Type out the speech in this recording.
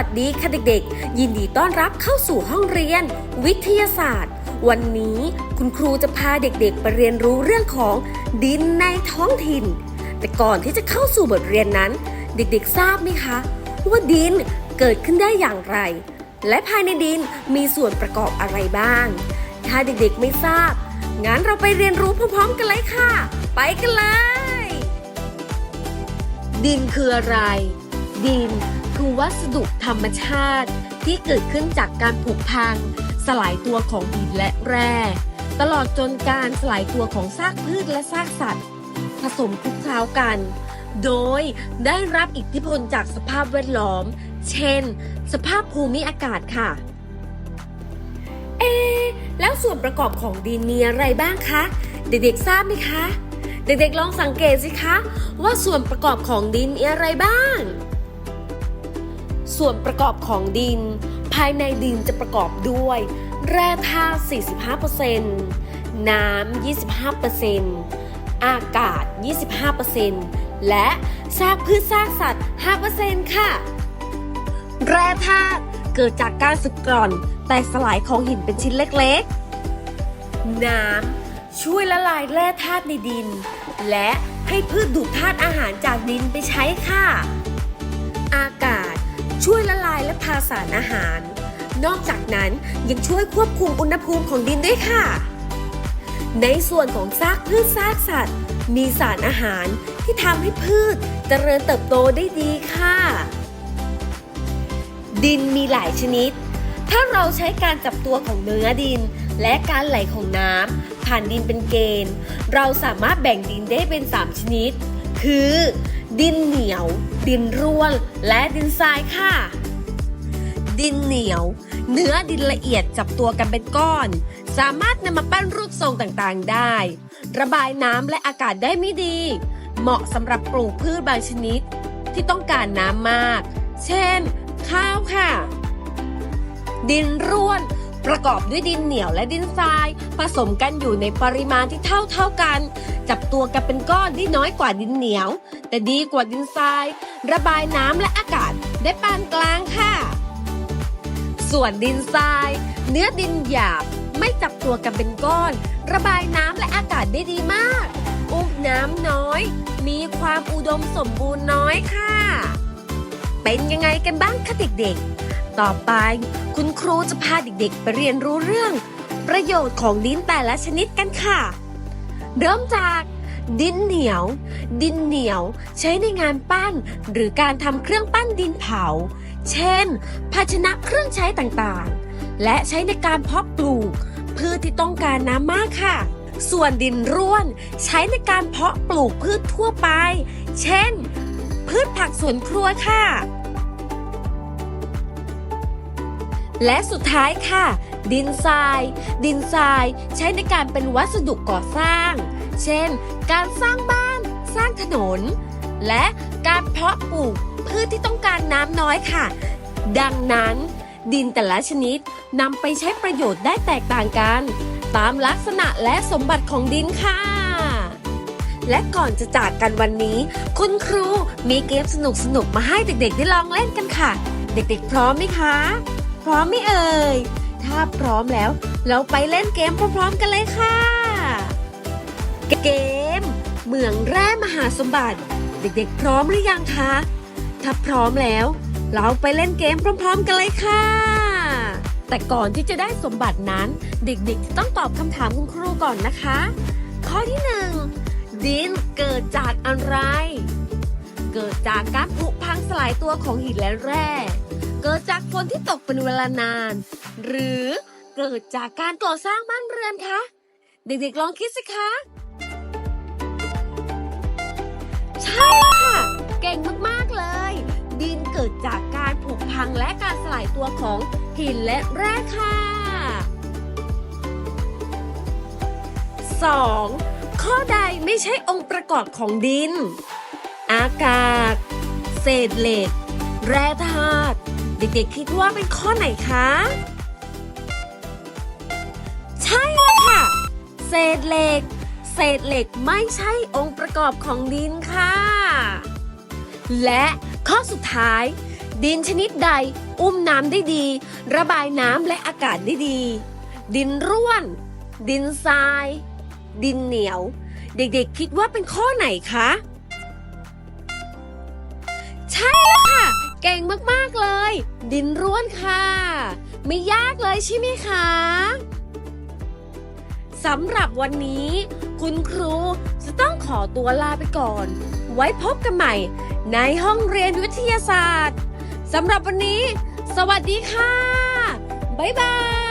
ัสดีค่ะเด็กๆ ยินดีต้อนรับเข้าสู่ห้องเรียน วิทยาศาสตร์ วันนี้คุณครูจะพาเด็กๆไปเรียนรู้เรื่องของดินในท้องถิ่น แต่ก่อนที่จะเข้าสู่บทเรียนนั้น เด็กๆทราบไหมคะ ว่าดินเกิดขึ้นได้อย่างไร และภายในดินมีส่วนประกอบอะไรบ้าง ถ้าเด็กๆไม่ทราบ งั้นเราไปเรียนรู้พร้อมๆกันเลยค่ะ ไปกันเลย ดินคืออะไร ดิน คือวัสดุธรรมชาติ ที่เกิดขึ้นจากการผุพัง สลายตัวของหินและแร่ ตลอดจนการสลายตัวของซากพืชและซากสัตว์ ผสมคลุกเคล้ากัน โดยได้รับอิทธิพลจากสภาพแวดล้อม เช่น สภาพภูมิอากาศค่ะ เอ แล้วส่วนประกอบของดินมีอะไรบ้างคะ เด็กๆทราบไหมคะ เด็กๆลองสังเกตสิคะ ว่าส่วนประกอบของดินมีอะไรบ้าง ส่วนประกอบของดิน ภายในดินจะประกอบด้วย แร่ธาตุ 45%น้ำ 25%อากาศ 25%และซากพืชซากสัตว์ 5%ค่ะ แร่ธาตุเกิดจากการสึกกร่อนแตกสลายของหินเป็นชิ้นเล็กๆ น้ำช่วยละลายแร่ธาตุในดิน และให้พืชดูดธาตุอาหารจากดินไปใช้ค่ะาสารอาหาร นอกจากนั้นยังช่วยควบคุมอุณหภูมิของดินด้วยค่ะ ในส่วนของซากพืชซากสัตว์ มีสารอาหารที่ทำให้พืชเจริญเติบโตได้ดีค่ะ ดินมีหลายชนิด ถ้าเราใช้การจับตัวของเนื้อดิน และการไหลของน้ำผ่านดินเป็นเกณฑ์ เราสามารถแบ่งดินได้เป็น 3 ชนิด คือ ดินเหนียว ดินร่วน และดินทรายค่ะ ดินเหนียว เนื้อดินละเอียดจับตัวกันเป็นก้อน สามารถนำมาปั้นรูปทรงต่างๆได้ ระบายน้ำและอากาศได้ไม่ดี เหมาะสำหรับปลูกพืชบางชนิด ที่ต้องการน้ำมาก เช่น ข้าวค่ะ ดินร่วนประกอบด้วยดินเหนียวและดินทราย ผสมกันอยู่ในปริมาณที่เท่าเท่าๆกัน จับตัวกันเป็นก้อนที่น้อยกว่าดินเหนียว แต่ดีกว่าดินทราย ระบายน้ำและอากาศได้ปานกลางค่ะ ส่วนดินทราย เนื้อดินหยาบไม่จับตัวกันเป็นก้อน ระบายน้ำและอากาศได้ดีมาก อุ้มน้ำน้อย มีความอุดมสมบูรณ์น้อยค่ะ เป็นยังไงกันบ้างคะเด็กๆ ต่อไปคุณครูจะพาเด็กๆ ไปเรียนรู้เรื่อง ประโยชน์ของดินแต่ละชนิดกันค่ะ เริ่มจากดินเหนียว ดินเหนียวใช้ในงานปั้น หรือการทำเครื่องปั้นดินเผา เช่น ภาชนะเครื่องใช้ต่างๆ และใช้ในการเพาะปลูกพืชที่ต้องการน้ำมากค่ะ ส่วนดินร่วนใช้ในการเพาะปลูกพืชทั่วไป เช่น พืชผักสวนครัวค่ะ และสุดท้ายค่ะ ดินทราย ดินทรายใช้ในการเป็นวัสดุก่อสร้าง เช่น การสร้างบ้าน สร้างถนน และการเพาะปลูกพืชที่ต้องการน้ำน้อยค่ะ ดังนั้น ดินแต่ละชนิดนำไปใช้ประโยชน์ได้แตกต่างกัน ตามลักษณะและสมบัติของดินค่ะ และก่อนจะจากกันวันนี้ คุณครูมีเกมสนุกๆมาให้เด็กๆ ได้ลองเล่นกันค่ะ เด็กๆ พร้อมไหมคะ พร้อมไหมเอ่ย ถ้าพร้อมแล้ว เราไปเล่นเกมพร้อมๆกันเลยค่ะ เกมเหมืองแร่มหาสมบัติ เด็กๆ พร้อมหรือยังคะ ถ้าพร้อมแล้ว เราไปเล่นเกมพร้อม ๆ กันเลยค่ะ แต่ก่อนที่จะได้สมบัตินั้น เด็กๆจะต้องตอบคำถามคุณครูก่อนนะคะ ข้อที่หนึ่งดินเกิดจากอะไร เกิดจากการผุพังสลายตัวของหินและแร่ เกิดจากฝนที่ตกเป็นเวลานาน หรือเกิดจากการก่อสร้างบ้านเรือนคะ เด็กๆลองคิดสิคะ เก่งมากๆเลย ดินเกิดจากการผุพังและการสลายตัวของหินและแร่ค่ะ 2. ข้อใดไม่ใช่องค์ประกอบของดิน อากาศ เศษเหล็ก แร่ธาตุเด็กๆคิดว่าเป็นข้อไหนคะใช่แล้วค่ะ เศษเหล็ก เศษเหล็กไม่ใช่องค์ประกอบของดินค่ะ และข้อสุดท้าย ดินชนิดใด อุ้มน้ำได้ดี ระบายน้ำและอากาศได้ดี ดินร่วน ดินทราย ดินเหนียว เด็กๆคิดว่าเป็นข้อไหนคะ ใช่แล้วค่ะ เก่งมากๆเลย ดินร่วนค่ะ ไม่ยากเลยใช่ไหมคะสำหรับวันนี้ คุณครูจะต้องขอตัวลาไปก่อน ไว้พบกันใหม่ ในห้องเรียนวิทยาศาสตร์สำหรับวันนี้ สวัสดีค่ะ บ๊ายบาย